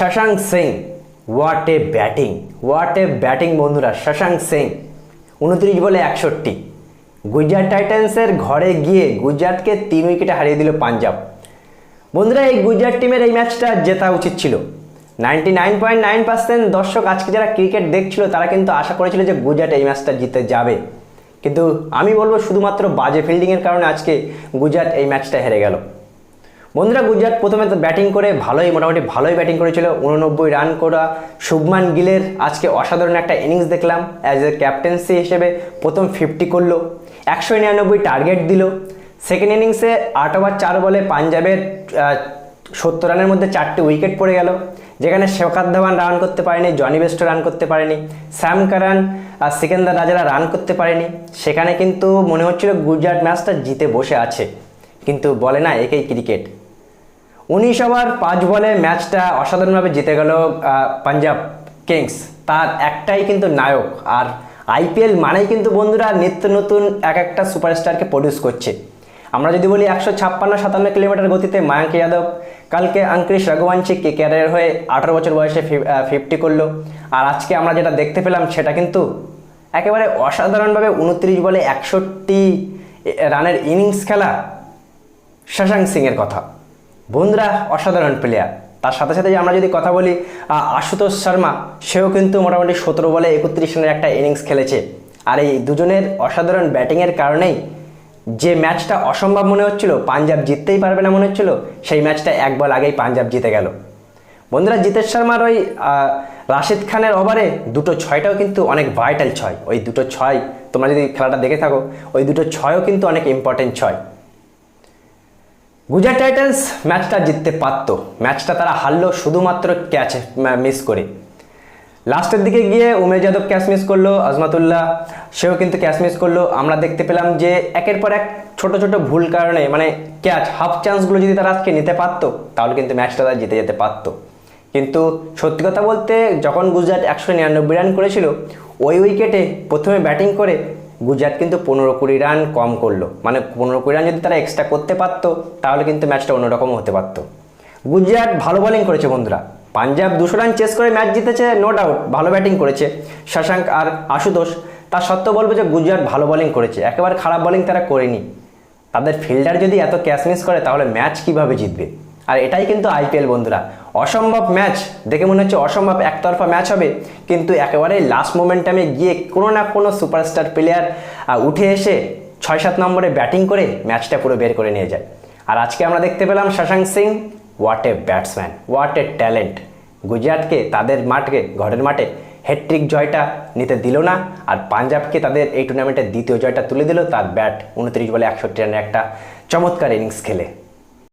Shashank Singh what a batting what a batting বন্ধুরা শশাঙ্ক সিং উনত্রিশ বলে একষট্টি। গুজরাট টাইটান্সের ঘরে গিয়ে গুজরাটকে তিন উইকেটে হারিয়ে দিল পাঞ্জাব বন্ধুরা, এই গুজরাট টিমের এই ম্যাচটা জেতা উচিত ছিল। Ninety nine point nine percent দর্শক আজকে যারা ক্রিকেট দেখছিল, তারা কিন্তু আশা করেছিল যে গুজরাট এই ম্যাচটা জিতে যাবে। কিন্তু আমি বলব, শুধুমাত্র বাজে ফিল্ডিংয়ের কারণে আজকে গুজরাট এই ম্যাচটা হেরে গেল। বন্ধুরা গুজরাট প্রথমে তো ব্যাটিং করে ভালোই, মোটামুটি ভালোই ব্যাটিং করেছিল। উননব্বই রান করা শুভমান গিলের আজকে অসাধারণ একটা ইনিংস দেখলাম। অ্যাজ এ ক্যাপ্টেন্সি হিসেবে প্রথম ফিফটি করল, একশো নিরানব্বই টার্গেট দিল। সেকেন্ড ইনিংসে আট ওভার চার বলে পাঞ্জাবের সত্তর রানের মধ্যে চারটে উইকেট পড়ে গেল। যেখানে শেখাত ধাওয়ান রান করতে পারেনি, জনি বেস্ট রান করতে পারেনি, স্যাম কারান আর সিকেন্দার রাজারা রান করতে পারেনি। সেখানে কিন্তু মনে হচ্ছিল গুজরাট ম্যাচটা জিতে বসে আছে। কিন্তু বলে না, একেই ক্রিকেট উনিশ ওভার পাঁচ বলে ম্যাচটা অসাধারণভাবে জিতে গেল পাঞ্জাব কিংস। তার একটাই কিন্তু নায়ক। আর আইপিএল মানেই কিন্তু বন্ধুরা নিত্য নতুন এক একটা সুপারস্টারকে প্রডিউস করছে। আমরা যদি বলি একশো ছাপ্পান্ন সাতান্ন কিলোমিটার গতিতে মায়াঙ্ক যাদব, কালকে অঙ্করিশ রঘুবংশী কে ক্যারিয়ার হয়ে আঠারো বছর বয়সে ফিফটি করল। আর আজকে আমরা যেটা দেখতে পেলাম সেটা কিন্তু একেবারে অসাধারণভাবে উনত্রিশ বলে একষট্টি রানের ইনিংস খেলা শশাঙ্ক সিংয়ের কথা। বন্ধুরা, অসাধারণ প্লেয়ার তার সাথে সাথে আমরা যদি কথা বলি আশুতোষ শর্মা, সেও কিন্তু মোটামুটি সতেরো বলে একত্রিশ রানের একটা ইনিংস খেলেছে। আর এই দুজনের অসাধারণ ব্যাটিংয়ের কারণেই যে ম্যাচটা অসম্ভব মনে হচ্ছিল, পাঞ্জাব জিততেই পারবে না মনে হচ্ছিল, সেই ম্যাচটা এক বল আগেই পাঞ্জাব জিতে গেল। বন্ধুরা, জিতেশ শর্মার ওই রাশিদ খানের ওভারে দুটো ছয়টাও কিন্তু অনেক ভাইটাল ছয়। ওই দুটো ছয়, তোমরা যদি খেলাটা দেখে থাকো, ওই দুটো ছয়ও কিন্তু অনেক ইম্পর্টেন্ট ছয়। গুজরাট টাইটান্স ম্যাচটা জিততে পারত। ম্যাচটা তারা হারলো শুধুমাত্র ক্যাচ মিস করে। লাস্টের দিকে গিয়ে উমেশ যাদব ক্যাচ মিস করল, আজমাতুল্লাহ সেও কিন্তু ক্যাচ মিস করল। আমরা দেখতে পেলাম যে একের পর এক ছোট ছোট ভুল কারণে মানে ক্যাচ হাফ চান্সগুলো যদি তারা আজকে নিতে পারতো, তাহলে কিন্তু ম্যাচটা তারা জিতে যেতে পারতো। কিন্তু সত্যি কথা বলতে, যখন গুজরাট একশো নিরানব্বই রান করেছিল, ওই উইকেটে প্রথমে ব্যাটিং করে গুজরাট কিন্তু পনেরো কুড়ি রান কম করল। মানে পনেরো কুড়ি রান যদি তারা এক্সট্রা করতে পারতো, তাহলে কিন্তু ম্যাচটা অন্যরকম হতে পারতো। গুজরাট ভালো বোলিং করেছে বন্ধুরা। পাঞ্জাব দুশো রান চেস করে ম্যাচ জিতেছে নো ডাউট ভালো ব্যাটিং করেছে। শশাঙ্ক আর আশুতোষ তার সত্ত্বেও বলব যে গুজরাট ভালো বোলিং করেছে। একেবারে খারাপ বোলিং তারা করেনি। তাদের ফিল্ডার যদি এত ক্যাচ মিস করে, তাহলে ম্যাচ কীভাবে জিতবে? আর এটাই কিন্তু আইপিএল বন্ধুরা। অসম্ভব ম্যাচ দেখে মনে হচ্ছে অসম্ভব একতরফা ম্যাচ হবে। কিন্তু একেবারে লাস্ট মোমেন্টামে গিয়ে কোনো না কোনো সুপারস্টার প্লেয়ার উঠে এসে ছয় সাত নম্বরে ব্যাটিং করে ম্যাচটা পুরো বের করে নিয়ে যায়। আর আজকে আমরা দেখতে পেলাম Shashank Singh what a batsman what a talent গুজরাটকে তাদের মাঠকে, ঘরের মাঠে হ্যাট্রিক জয়টা নিতে দিল না, আর পাঞ্জাবকে তাদের এই টুর্নামেন্টের দ্বিতীয় জয়টা তুলে দিল, তার ব্যাট উনত্রিশ বলে একষট্টি রানের একটা চমৎকার ইনিংস খেলে।